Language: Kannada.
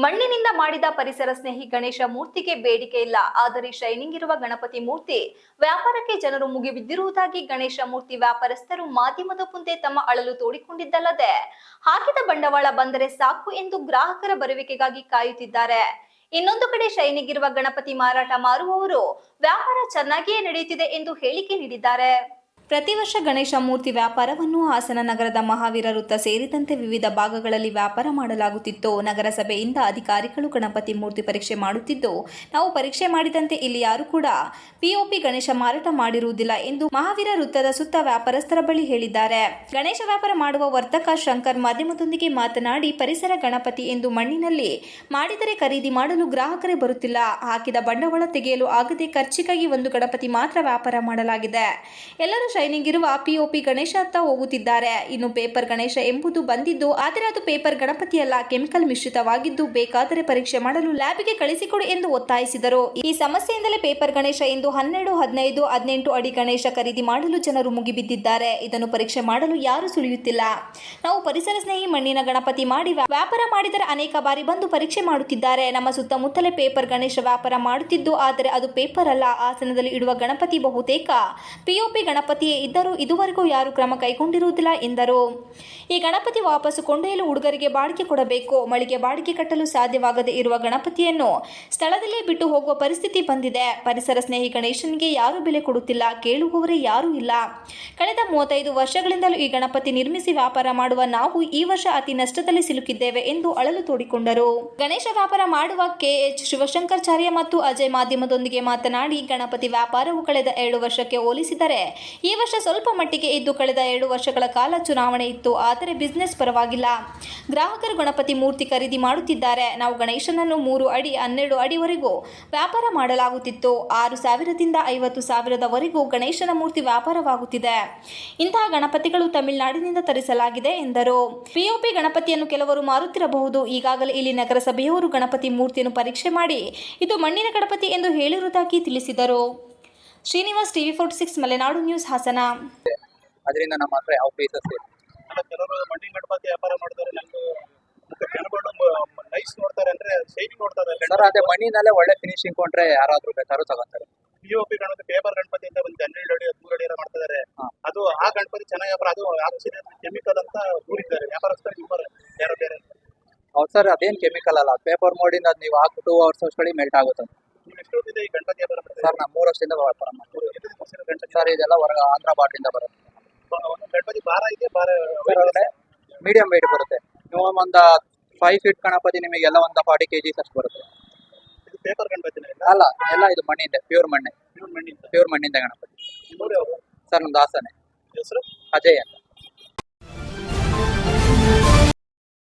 ಮಾಡಿದ ಪರಿಸರ ಸ್ನೇಹಿ ಗಣೇಶ ಮೂರ್ತಿಗೆ ಬೇಡಿಕೆ ಇಲ್ಲ. ಆದರೆ ಶೈನಿಂಗ್ ಇರುವ ಗಣಪತಿ ಮೂರ್ತಿ ವ್ಯಾಪಾರಕ್ಕೆ ಜನರು ಮುಗಿಬಿದ್ದಿರುವುದಾಗಿ ಗಣೇಶ ಮೂರ್ತಿ ವ್ಯಾಪಾರಸ್ಥರು ಮಾಧ್ಯಮದ ಮುಂದೆ ತಮ್ಮ ಅಳಲು ತೋಡಿಕೊಂಡಿದ್ದಲ್ಲದೆ, ಹಾಕಿದ ಬಂಡವಾಳ ಬಂದರೆ ಸಾಕು ಎಂದು ಗ್ರಾಹಕರ ಬರುವಿಕೆಗಾಗಿ ಕಾಯುತ್ತಿದ್ದಾರೆ. ಇನ್ನೊಂದು ಕಡೆ ಶೈನಿಗಿರುವ ಗಣಪತಿ ಮಾರಾಟ ಮಾರುವವರು ವ್ಯಾಪಾರ ಚೆನ್ನಾಗಿಯೇ ನಡೆಯುತ್ತಿದೆ ಎಂದು ಹೇಳಿಕೆ ನೀಡಿದ್ದಾರೆ. ಪ್ರತಿ ವರ್ಷ ಗಣೇಶ ಮೂರ್ತಿ ವ್ಯಾಪಾರವನ್ನು ಹಾಸನ ನಗರದ ಮಹಾವೀರ ವೃತ್ತ ಸೇರಿದಂತೆ ವಿವಿಧ ಭಾಗಗಳಲ್ಲಿ ವ್ಯಾಪಾರ ಮಾಡಲಾಗುತ್ತಿತ್ತು. ನಗರಸಭೆಯಿಂದ ಅಧಿಕಾರಿಗಳು ಗಣಪತಿ ಮೂರ್ತಿ ಪರೀಕ್ಷೆ ಮಾಡುತ್ತಿದ್ದು, ನಾವು ಪರೀಕ್ಷೆ ಮಾಡಿದಂತೆ ಇಲ್ಲಿ ಯಾರು ಕೂಡ ಪಿಒಪಿ ಗಣೇಶ ಮಾರಾಟ ಮಾಡಿರುವುದಿಲ್ಲ ಎಂದು ಮಹಾವೀರ ವೃತ್ತದ ಸುತ್ತ ವ್ಯಾಪಾರಸ್ಥರ ಬಳಿ ಹೇಳಿದ್ದಾರೆ. ಗಣೇಶ ವ್ಯಾಪಾರ ಮಾಡುವ ವರ್ತಕ ಶಂಕರ್ ಮಾಧ್ಯಮದೊಂದಿಗೆ ಮಾತನಾಡಿ, ಪರಿಸರ ಗಣಪತಿ ಎಂದು ಮಣ್ಣಿನಲ್ಲಿ ಮಾಡಿದರೆ ಖರೀದಿ ಮಾಡಲು ಗ್ರಾಹಕರೇ ಬರುತ್ತಿಲ್ಲ. ಹಾಕಿದ ಬಂಡವಾಳ ತೆಗೆಯಲು ಆಗದೆ ಖರ್ಚಿಗಾಗಿ ಒಂದು ಗಣಪತಿ ಮಾತ್ರ ವ್ಯಾಪಾರ ಮಾಡಲಾಗಿದೆ. ಎಲ್ಲರೂ ಶೈನಿಂಗ್ ಇರುವ ಪಿಒಪಿ ಗಣೇಶ ಅಂತ ಹೋಗುತ್ತಿದ್ದಾರೆ. ಇನ್ನು ಪೇಪರ್ ಗಣೇಶ ಎಂಬುದು ಬಂದಿದ್ದು, ಆದರೆ ಅದು ಪೇಪರ್ ಗಣಪತಿಯಲ್ಲ. ಕೆಮಿಕಲ್ ಮಿಶ್ರಿತವಾಗಿದ್ದು ಬೇಕಾದರೆ ಪರೀಕ್ಷೆ ಮಾಡಲು ಲ್ಯಾಬ್ಗೆ ಕಳಿಸಿಕೊಡು ಎಂದು ಒತ್ತಾಯಿಸಿದರು. ಈ ಸಮಸ್ಯೆಯಿಂದಲೇ ಪೇಪರ್ ಗಣೇಶ ಎಂದು ಹನ್ನೆರಡು, ಹದಿನೈದು, ಹದಿನೆಂಟು ಅಡಿ ಗಣೇಶ ಖರೀದಿ ಮಾಡಲು ಜನರು ಮುಗಿಬಿದ್ದಿದ್ದಾರೆ. ಇದನ್ನು ಪರೀಕ್ಷೆ ಮಾಡಲು ಯಾರು ಸುಳಿಯುತ್ತಿಲ್ಲ. ನಾವು ಪರಿಸರ ಸ್ನೇಹಿ ಮಣ್ಣಿನ ಗಣಪತಿ ಮಾಡಿ ವ್ಯಾಪಾರ ಮಾಡಿದರೆ ಅನೇಕ ಬಾರಿ ಬಂದು ಪರೀಕ್ಷೆ ಮಾಡುತ್ತಿದ್ದಾರೆ. ನಮ್ಮ ಸುತ್ತಮುತ್ತಲೇ ಪೇಪರ್ ಗಣೇಶ ವ್ಯಾಪಾರ ಮಾಡುತ್ತಿದ್ದು, ಆದರೆ ಅದು ಪೇಪರ್ ಅಲ್ಲ. ಆಸನದಲ್ಲಿ ಇಡುವ ಗಣಪತಿ ಬಹುತೇಕ ಪಿಒಪಿ ಗಣಪತಿಯೇ ಇದ್ದರೂ ಇದುವರೆಗೂ ಯಾರು ಕ್ರಮ ಕೈಗೊಂಡಿರುವುದಿಲ್ಲ ಎಂದರು. ಈ ಗಣಪತಿ ವಾಪಸ್ಸು ಕೊಂಡೊಯ್ಯಲು ಹುಡುಗರಿಗೆ ಬಾಡಿಗೆ ಕೊಡಬೇಕು. ಮಳಿಗೆ ಬಾಡಿಗೆ ಕಟ್ಟಲು ಸಾಧ್ಯವಾಗದೇ ಇರುವ ಗಣಪತಿಯನ್ನು ಸ್ಥಳದಲ್ಲೇ ಬಿಟ್ಟು ಹೋಗುವ ಪರಿಸ್ಥಿತಿ ಬಂದಿದೆ. ಪರಿಸರ ಸ್ನೇಹಿ ಗಣೇಶನಿಗೆ ಯಾರೂ ಬೆಲೆ ಕೊಡುತ್ತಿಲ್ಲ, ಕೇಳುವವರೇ ಯಾರೂ ಇಲ್ಲ. ಕಳೆದ ಮೂವತ್ತೈದು ವರ್ಷಗಳಿಂದಲೂ ಈ ಗಣಪತಿ ನಿರ್ಮಿಸಿ ವ್ಯಾಪಾರ ಮಾಡುವ ನಾವು ಈ ವರ್ಷ ಅತಿ ನಷ್ಟದಲ್ಲಿ ಸಿಲುಕಿದ್ದೇವೆ ಎಂದು ಅಳಲು ತೋಡಿಕೊಂಡರು. ಗಣೇಶ ವ್ಯಾಪಾರ ಮಾಡುವ ಕೆಎಚ್ ಶಿವಶಂಕರಾಚಾರ್ಯ ಮತ್ತು ಅಜಯ್ ಮಾಧ್ಯಮದೊಂದಿಗೆ ಮಾತನಾಡಿ, ಗಣಪತಿ ವ್ಯಾಪಾರವು ಕಳೆದ ಎರಡು ವರ್ಷಕ್ಕೆ ಹೋಲಿಸಿದರೆ ಈ ವರ್ಷ ಸ್ವಲ್ಪ ಮಟ್ಟಿಗೆ ಇದ್ದು ಕಳೆದ ಎರಡು ವರ್ಷಗಳ ಕಾಲ ಚುನಾವಣೆ ಇತ್ತು, ಆದರೆ ಬಿಸ್ನೆಸ್ ಪರವಾಗಿಲ್ಲ. ಗ್ರಾಹಕರು ಗಣಪತಿ ಮೂರ್ತಿ ಖರೀದಿ ಮಾಡುತ್ತಿದ್ದಾರೆ. ನಾವು ಗಣೇಶನನ್ನು ಮೂರು ಅಡಿ, ಹನ್ನೆರಡು ಅಡಿವರೆಗೂ ವ್ಯಾಪಾರ ಮಾಡಲಾಗುತ್ತಿತ್ತು. ಆರು ಸಾವಿರದಿಂದ ಐವತ್ತು ಸಾವಿರದವರೆಗೂ ಗಣೇಶನ ಮೂರ್ತಿ ವ್ಯಾಪಾರವಾಗುತ್ತಿದೆ. ಇಂತಹ ಗಣಪತಿಗಳು ತಮಿಳುನಾಡಿನಿಂದ ತರಿಸಲಾಗಿದೆ ಎಂದರು. ಪಿಒಪಿ ಗಣಪತಿಯನ್ನು ಕೆಲವರು ಮಾರುತ್ತಿರಬಹುದು. ಈಗಾಗಲೇ ಇಲ್ಲಿ ನಗರಸಭೆಯವರು ಗಣಪತಿ ಮೂರ್ತಿಯನ್ನು ಪರೀಕ್ಷೆ ಮಾಡಿ, ಇದು ಮಣ್ಣಿನ ಗಣಪತಿ ಎಂದು ಹೇಳಿರುವುದಾಗಿ ತಿಳಿಸಿದರು. Srinivas TV forty six Malenadu news Hassan. ಅದರಿಂದ ನಮ್ಮ ಹತ್ರ ಯಾವ ಪ್ಲೇಸಸ್ ಅಲ್ಲ ಕೆಲವರು ಮಣ್ಣಿನ ಗಣಪತಿ ವ್ಯಾಪಾರ ಮಾಡ್ತಾರೆ ನಂಗೆ ಜನಗಳು ನೈಸ್ ನೋಡ್ತಾರೆ ಅಂದ್ರೆ ಶೈನಿಂಗ್ ನೋಡ್ತಾರೆ. ಸರ್ ಅದೇ ಮಣ್ಣಿನಲ್ಲೇ ಒಳ್ಳೆ ಫಿನಿಶಿಂಗ್ ಕೊಂಡ್ರೆ ಯಾರಾದ್ರೂ ಬೇಕಾದ್ರೂ ತಗೊಂತಾರೆ. POP O P Ganapati paper Ganapati ಅಂತ ಒಂದು ಹನ್ನೆರಡು ಅಡಿ ಹದಿಮೂರು ಅಡಿ ಮಾಡ್ತಿದ್ದಾರೆ. ಅದು ಆ ಗಣಪತಿ ಚೆನ್ನಾಗಿ ವ್ಯಾಪಾರ ಅದು ಆಕ್ಸಿಜನ್ ಕೆಮಿಕಲ್ ಅಂತ ದೂರಿದ್ದಾರೆ ವ್ಯಾಪಾರಸ್ಥರು ಇಬ್ಬರು ಬೇರೆ ಬೇರೆ ಹೌದು ಸರ್ ಅದೇನು ಕೆಮಿಕಲ್ ಅಲ್ಲ ಪೇಪರ್ ಮೋಡಿಂದ ಅದು ನೀವು ಹಾಕ್ಬಿಟ್ಟು ಅವ್ರ ಅವರ್ಸ್ ಅಷ್ಟೊಳಗೆ ಮೆಲ್ಟ್ ಆಗುತ್ತೆ. ಸರ್ ನಾವು ಮೂರು ವರ್ಷದಿಂದ ವ್ಯಾಪಾರ ಮಾಡ್ತೀವಿ ಸರ್ ಇದೆಲ್ಲ ಹೊರಗೆ ಆಂಧ್ರ ಬಾರ್ಡ್ರಿಂದ ಬರುತ್ತೆ. ಗಣಪತಿ ಭಾರ ಇದೆ ಭಾರ ಮೀಡಿಯಂ ವೇಟ್ ಬರುತ್ತೆ. ನೀವು ಒಂದು ಫೈವ್ ಫೀಟ್ ಗಣಪತಿ ನಿಮಗೆಲ್ಲ ಒಂದು ಫಾರ್ಟಿ ಕೆ ಜಿ ಅಷ್ಟು ಬರುತ್ತೆ. ಇದು ಪೇಪರ್ ಗಣಪತಿ ಅಲ್ಲ ಎಲ್ಲ ಇದು ಮಣ್ಣಿಂದ ಪ್ಯೂರ್ ಮಣ್ಣೆ. ಪ್ಯೂರ್ ಮಣ್ಣಿಂದ. ಪ್ಯೂರ್ ಮಣ್ಣಿಂದ ಗಣಪತಿ. ಸರ್ ನಮ್ದು ಹಾಸನೆ. ಹೆಸರು? ಅಜಯ್ ಅಂತ.